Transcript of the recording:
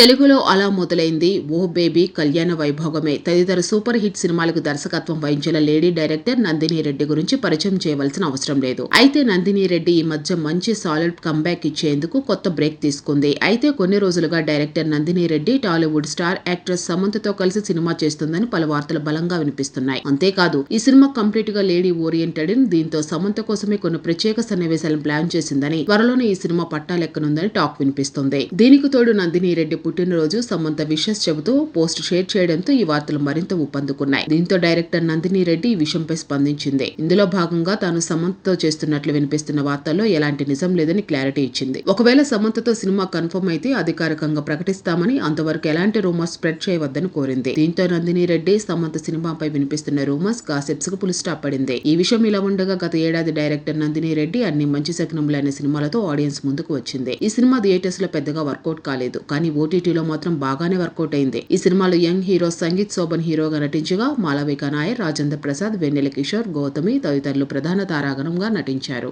తెలుగులో అలా మొదలైంది ఓ బేబీ కళ్యాణ వైభోగమే. తదితర సూపర్ హిట్ సినిమాలకు దర్శకత్వం వహించిన లేడీ డైరెక్టర్ నందిని రెడ్డి గురించి పరిచయం చేయవలసిన అవసరం లేదు. అయితే నందిని రెడ్డి ఈ మధ్య మంచి సాలిడ్ కంబ్యాక్ ఇచ్చేందుకు కొత్త బ్రేక్ తీసుకుంది. అయితే కొన్ని రోజులుగా director Nandini Reddy Tollywood star actress సమంతతో కలిసి సినిమా చేస్తుందని పలు వార్తలు బలంగా వినిపిస్తున్నాయి. అంతేకాదు ఈ సినిమా కంప్లీట్గా లేడీ ఓరియంటెడ్ దీంతో సమంత కోసమే కొన్ని ప్రత్యేక సన్నివేశాలను ప్లాన్ చేసిందని త్వరలోనే ఈ సినిమా పట్టాలెక్కనుందని టాక్ వినిపిస్తుంది. దీనికి తోడు నందిని రెడ్డి పుట్టినరోజు సమంత విషెస్ చెబుతూ పోస్ట్ షేర్ చేయడంతో ఈ వార్తలు మరింత ఊపందుకున్నాయి. దీంతో డైరెక్టర్ నందిని రెడ్డి ఈ విషయంపై స్పందించింది. ఇందులో భాగంగా తాను సమంతతో చేస్తున్నట్లు వినిపిస్తున్న వార్తల్లో ఎలాంటి నిజం లేదని క్లారిటీ ఇచ్చింది. ఒకవేళ సమంతతో సినిమా కన్ఫర్మ్ అయితే అధికారికంగా ప్రకటిస్తామని అంతవరకు ఎలాంటి రూమర్స్ స్ప్రెడ్ చేయవద్దని కోరింది. దీంతో నందిని రెడ్డి సమంత సినిమాపై వినిపిస్తున్న రూమర్స్ కాసెప్స్కు పులి స్టాప్ పడింది. ఈ విషయం ఇలా ఉండగా గత ఏడాది డైరెక్టర్ నందిని రెడ్డి అన్ని మంచి శకనములు సినిమాలతో ఆడియన్స్ ముందుకు వచ్చింది. ఈ సినిమా థియేటర్స్లో పెద్దగా వర్కౌట్ కాలేదు. కానీ ఓటీటీలో మాత్రం బాగానే వర్కౌట్ అయింది. ఈ సినిమాలో యంగ్ హీరో సంగీత్ శోభన్ హీరోగా నటించగా మాలవిక నాయర్ రాజేంద్ర ప్రసాద్ వెన్నెల కిషోర్ గౌతమి తదితరులు ప్రధాన తారాగణంగా నటించారు.